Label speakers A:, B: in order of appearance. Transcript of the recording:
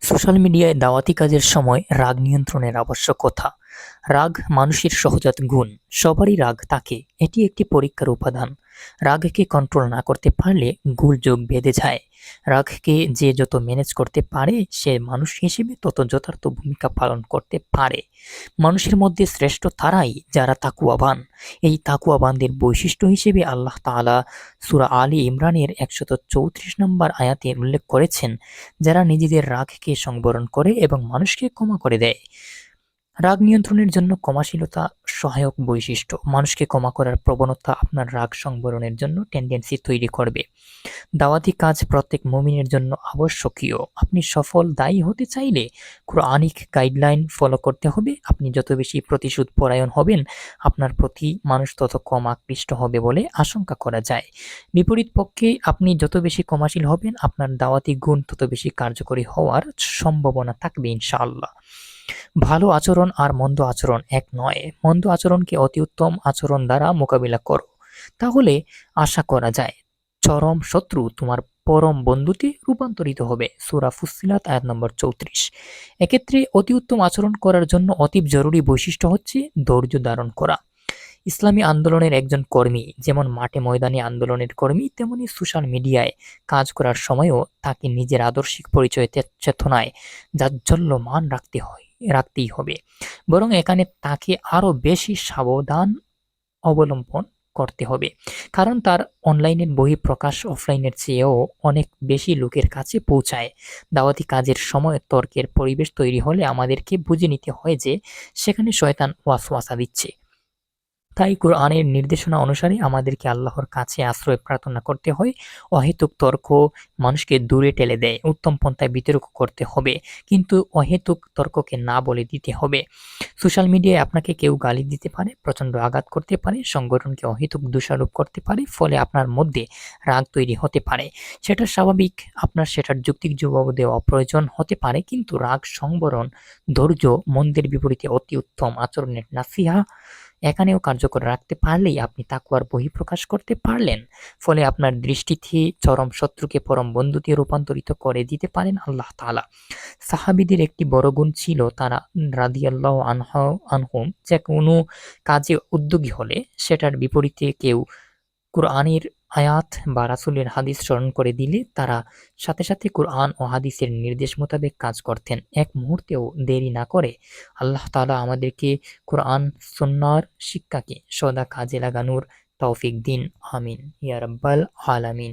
A: Social মিডিয়ায় দাওয়াতি কাজের সময় রাগ নিয়ন্ত্রণের আবশ্যকতা রাগ মানুষের সহজাত গুণ। সবারই রাগ তাকে। এটি একটি পরীক্ষার উপাদান। রাগকে কন্ট্রোল না করতে পারলে গোলযোগ বেঁধে যায়। রাগকে যে যত ম্যানেজ করতে পারে, সে মানুষ হিসেবে তত যথার্থ ভূমিকা পালন করতে পারে। মানুষের মধ্যে শ্রেষ্ঠ তারাই যারা তাকুয়াবান। এই তাকুয়াবানদের বৈশিষ্ট্য হিসেবে আল্লাহ তাআলা সূরা আলী ইমরানের একশত চৌত্রিশ নম্বর আয়াতে উল্লেখ করেছেন, যারা নিজেদের রাগকে সংবরণ করে এবং মানুষকে ক্ষমা করে দেয়। রাগ নিয়ন্ত্রণের জন্য ক্ষমাশীলতা সহায়ক বৈশিষ্ট্য। মানুষকে ক্ষমা করার প্রবণতা আপনার রাগ সংবরণের জন্য টেন্ডেন্সি তৈরি করবে। দাওয়াতি কাজ প্রত্যেক মুমিনের জন্য আবশ্যকীয়। আপনি সফল, দায়ী হতে চাইলে কোরআনিক গাইডলাইন ফলো করতে হবে। আপনি যত বেশি প্রতিশোধ পরায়ণ হবেন, আপনার প্রতি মানুষ তত কম আকৃষ্ট হবে বলে আশঙ্কা করা যায়। বিপরীত পক্ষে আপনি যত বেশি ক্ষমাশীল হবেন, আপনার দাওয়াতি গুণ তত বেশি কার্যকরী হওয়ার সম্ভাবনা থাকবে ইনশাআল্লাহ। ভালো আচরণ আর মন্দ আচরণ এক নয়। মন্দ আচরণকে অতি উত্তম আচরণ দ্বারা মোকাবিলা করো। তাহলে আশা করা যায়, চরম শত্রু তোমার পরম বন্ধুতে রূপান্তরিত হবে। সুরা ফুসিলাত আয়াত নম্বর চৌত্রিশ। এক্ষেত্রে অতি উত্তম আচরণ করার জন্য অতীব জরুরি বৈশিষ্ট্য হচ্ছে ধৈর্য ধারণ করা। ইসলামী আন্দোলনের একজন কর্মী, যেমন মাঠে ময়দানে আন্দোলনের কর্মী, তেমনি সোশ্যাল মিডিয়ায় কাজ করার সময়ও তাকে নিজের আদর্শিক পরিচয় চেতনায় জাজ্জল্যমান রাখতে হয়। রাখতেই হবে। বরং এখানে তাকে আরও বেশি সাবধান অবলম্বন করতে হবে। কারণ তার অনলাইনের বহিঃপ্রকাশ অফলাইনের চেয়েও অনেক বেশি লোকের কাছে পৌঁছায়। দাওয়াতি কাজের সময় তর্কের পরিবেশ তৈরি হলে আমাদেরকে বুঝে নিতে হয় যে সেখানে শয়তান ওয়াসওয়াসা দিচ্ছে। তাই কোরআনের নির্দেশনা অনুসারে আমাদেরকে আল্লাহর কাছে আশ্রয় প্রার্থনা করতে হয়। অহেতুক তর্ক মানুষকে দূরে টেলে দেয়, উত্তম পন্থায় বিতর্ক করতে হবে, কিন্তু অহেতুক তর্ককে না বলে দিতে হবে। সোশ্যাল মিডিয়ায় আপনাকে কেউ গালি দিতে পারে, প্রচণ্ড আঘাত করতে পারে, সংগঠনকে অহেতুক দোষারোপ করতে পারে, ফলে আপনার মধ্যে রাগ তৈরি হতে পারে। সেটা স্বাভাবিক, আপনার সেটার যৌক্তিক জবাব দেওয়া প্রয়োজন হতে পারে, কিন্তু রাগ, সংবরণ, ধৈর্য, মন্দের বিপরীতে অতি উত্তম আচরণের নাসিহা এখানেও কার্যকর রাখতে পারলেই আপনি তাকুয়ার বহিঃপ্রকাশ করতে পারলেন। ফলে আপনার দৃষ্টিতে চরম শত্রুকে পরম বন্ধুতে রূপান্তরিত করে দিতে পারেন আল্লাহ তালা সাহাবিদের একটি বড় গুণ ছিল তারা রাদিয়াল্লাহু আনহ আনহোম যে কোনো কাজে উদ্যোগী হলে সেটার বিপরীতে কেউ কোরআনের আয়াত বা রাসুলের হাদিস স্মরণ করে দিলে তারা সাথে সাথে কোরআন ও হাদিসের নির্দেশ মোতাবেক কাজ করতেন। এক মুহূর্তেও দেরি না করে আল্লাহ তালা আমাদেরকে কোরআন সন্ন্যার শিক্ষাকে সদা কাজে লাগানোর তৌফিক দিন। আমিন। ইয়ারব্বাল আলামিন।